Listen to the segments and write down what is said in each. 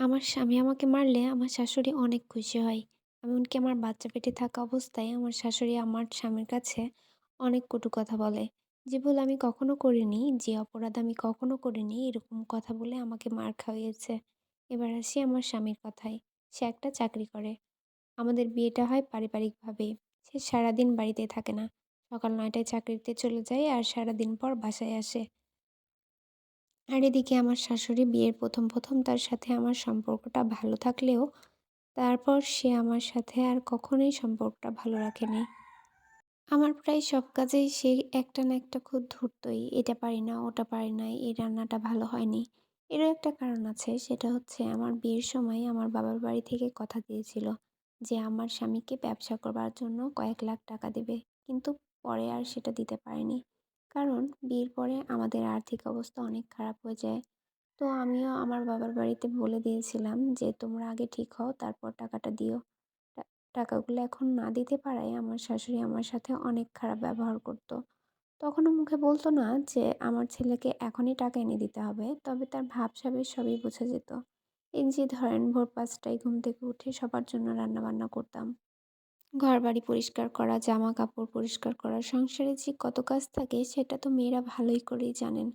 আমার স্বামী আমাকে মারলে আমার শাশুড়ি অনেক খুশি হয়। এমনকি আমার বাচ্চা পেটে থাকা অবস্থায় আমার শাশুড়ি আমার স্বামীর কাছে অনেক কটু কথা বলে। যে ভুল আমি কখনো করিনি, যে অপরাধ আমি কখনো করিনি, এরকম কথা বলে আমাকে মার খাওয়িয়েছে। এবার আসি আমার স্বামীর কথায়। সে একটা চাকরি করে। আমাদের বিয়েটা হয় পারিবারিকভাবে। সে সারাদিন বাড়িতে থাকে না। সকাল নয়টায় চাকরিতে চলে যায় আর সারাদিন পর বাসায় আসে। আর এদিকে আমার শাশুড়ি বিয়ের ১ম, ১ম তার সাথে আমার সম্পর্কটা ভালো থাকলেও তারপর সে আমার সাথে আর কখনোই সম্পর্কটা ভালো রাখেনি। আমার প্রায় সব কাজেই সে একটা না একটা খুব ধরতই। এটা পারি না, ওটা পারি না, এই রান্নাটা ভালো হয়নি। এরও একটা কারণ আছে সেটা হচ্ছে আমার বিয়ের সময় আমার বাবার বাড়ি থেকে কথা দিয়েছিল যে আমার স্বামীকে ব্যবসা করবার জন্য কয়েক লাখ টাকা দেবে। কিন্তু পরে আর সেটা দিতে পারেনি। কারণ বিয়ের পরে আমাদের আর্থিক অবস্থা অনেক খারাপ হয়ে যায়। তো আমিও আমার বাবার বাড়িতে বলে দিয়েছিলাম যে, তোমরা আগে ঠিক হও, তারপর টাকাটা দিও। টাকাগুলো এখন না দিতে পারায় আমার শাশুড়ি আমার সাথে অনেক খারাপ ব্যবহার করত। তখনও মুখে বলতো না যে, আমার ছেলেকে এখনই টাকা এনে দিতে হবে। তবে তার ভাবসাবে সবই বোঝা যেত। এই যে ধরেন, ভোর পাঁচটায় ঘুম থেকে উঠে সবার জন্য রান্নাবান্না করতাম। ঘরবাড়ি পরিষ্কার করা, জামাকাপড় পরিষ্কার করা, সংসারে যে কত কাজ থাকে সেটা তো মেয়েরা ভালোই করেই জানেন।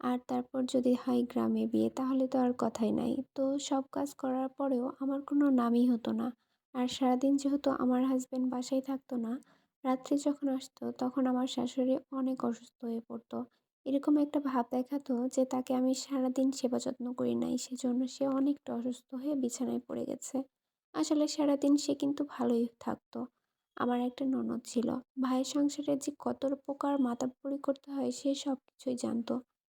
আর তারপর যদি হয় গ্রামে বিয়ে তাহলে তো আর কথাই নাই। তো সব কাজ করার পরেও আমার কোনো নামই হতো না। আর সারাদিন যেহেতু আমার হাজব্যান্ড বাসায় থাকতো না, রাত্রে যখন আসতো তখন আমার শাশুড়ি অনেক অসুস্থ হয়ে পড়তো। এরকম একটা ভাব দেখাতো যে তাকে আমি সারাদিন সেবা যত্ন করি নাই সেজন্য সে অনেকটা অসুস্থ হয়ে বিছানায় পড়ে গেছে। আসলে সারাদিন সে কিন্তু ভালোই থাকতো। আমার একটা ননদ ছিল। ভাইয়ের সংসারে যে কত প্রকার মাতাব্বরি করতে হয় সে সব কিছুই জানতো।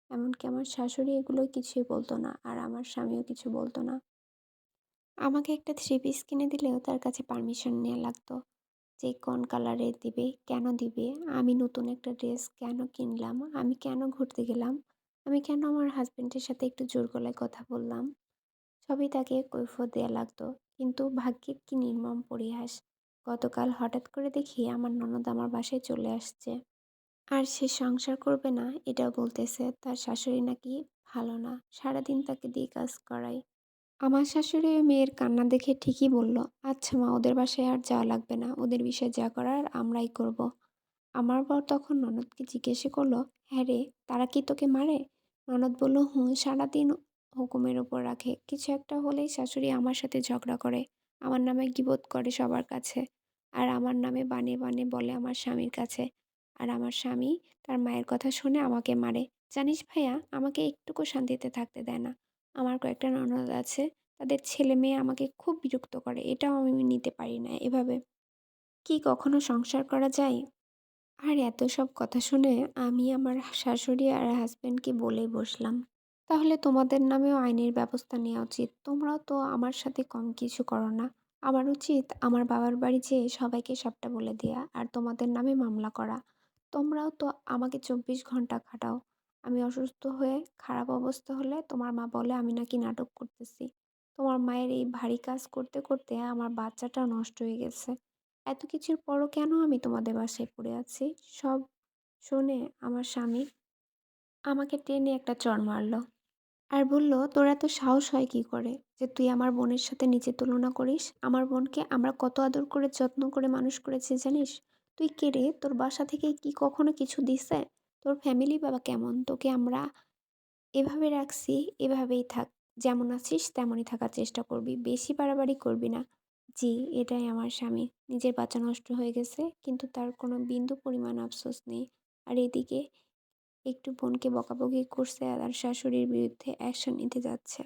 এমনকি আমার শাশুড়ি এগুলো কিছুই বলতো না আর আমার স্বামীও কিছু বলতো না। আমাকে একটা থ্রি পিস কিনে দিলেও তার কাছে পারমিশন নেওয়া লাগতো। যে কোন কালারে দিবে, কেন দিবে, আমি নতুন একটা ড্রেস কেন কিনলাম, আমি কেন ঘুরতে গেলাম, আমি কেন আমার হাজব্যান্ডের সাথে একটু জোর গলায় কথা বললাম। সবই তাকে কৈফত দেয়া লাগতো। কিন্তু ভাগ্যের কি নির্মম পরিহাস। গতকাল হঠাৎ করে দেখি আমার ননদ আমার বাসায় চলে আসছে। আর সে সংসার করবে না এটাও বলতেছে। তার শাশুড়ি নাকি ভালো না। সারাদিন তাকে দিয়ে কাজ করায়। আমার শাশুড়ি ওই মেয়ের কান্না দেখে ঠিকই বলল, "আচ্ছা মা ওদের বাসায় আর যাওয়া লাগবে না। ওদের বিষয়ে যা করার আমরাই করব।" আমার বর তখন ননদকে জিজ্ঞেস করল "হ্যাঁ রে, তারা কি তোকে মারে?" ননদ বলল, "হুঁ, সারাদিন হুকুমের ওপর রাখে। কিছু একটা হলেই শাশুড়ি আমার সাথে ঝগড়া করে। আমার নামে গীবত করে সবার কাছে। আর আমার নামে বানে বানে বলে আমার স্বামীর কাছে। আর আমার স্বামী তার মায়ের কথা শুনে আমাকে মারে। জানিস ভাইয়া, আমাকে একটুকু শান্তিতে থাকতে দেয় না। আমার কয়েকটা ননদ আছে, তাদের ছেলে মেয়ে আমাকে খুব বিরক্ত করে। এটাও আমি নিতে পারি না এভাবে। কি কখনো সংসার করা যায়?" আর এত সব কথা শুনে আমি আমার শাশুড়ি আর হাজব্যান্ডকে বলেই বসলাম, "তাহলে তোমাদের নামেও আইনের ব্যবস্থা নেওয়া উচিত। তোমরাও তো আমার সাথে কম কিছু করো না। আমার উচিত আমার বাবার বাড়ি যেয়ে সবাইকে সবটা বলে দেয়া আর তোমাদের নামে মামলা করা। তোমরাও তো আমাকে ২৪ ঘণ্টা খাটাও। আমি অসুস্থ হয়ে খারাপ অবস্থা হলে তোমার মা বলে আমি নাকি নাটক করতেছি। তোমার মায়ের এই ভারী কাজ করতে করতে আমার বাচ্চাটাও নষ্ট হয়ে গেছে। এত কিছুর পরও কেন আমি তোমাদের বাসায় পড়ে আছি?" সব শুনে আমার স্বামী আমাকে টেনে একটা চড় মারল। আর বলল, "তোর এত সাহস হয় কী করে যে তুই আমার বোনের সাথে নিজের তুলনা করিস? আমার বোনকে আমরা কত আদর করে যত্ন করে মানুষ করেছি জানিস? তুই কে রে? তোর বাসা থেকে কি কখনো কিছু দিছে? তোর ফ্যামিলি বাবা কেমন? তোকে আমরা এভাবে রাখছি, এভাবেই থাক। যেমন আছিস তেমনই থাকার চেষ্টা করবি। বেশি বাড়াবাড়ি করবি না।" জি, এটাই আমার স্বামী। নিজের বাচ্চা নষ্ট হয়ে গেছে কিন্তু তার কোনো বিন্দু পরিমাণ আফসোস নেই। আর এদিকে একটু বোনকে বকাবকি করছে আর শাশুড়ির বিরুদ্ধে অ্যাকশন নিতে যাচ্ছে।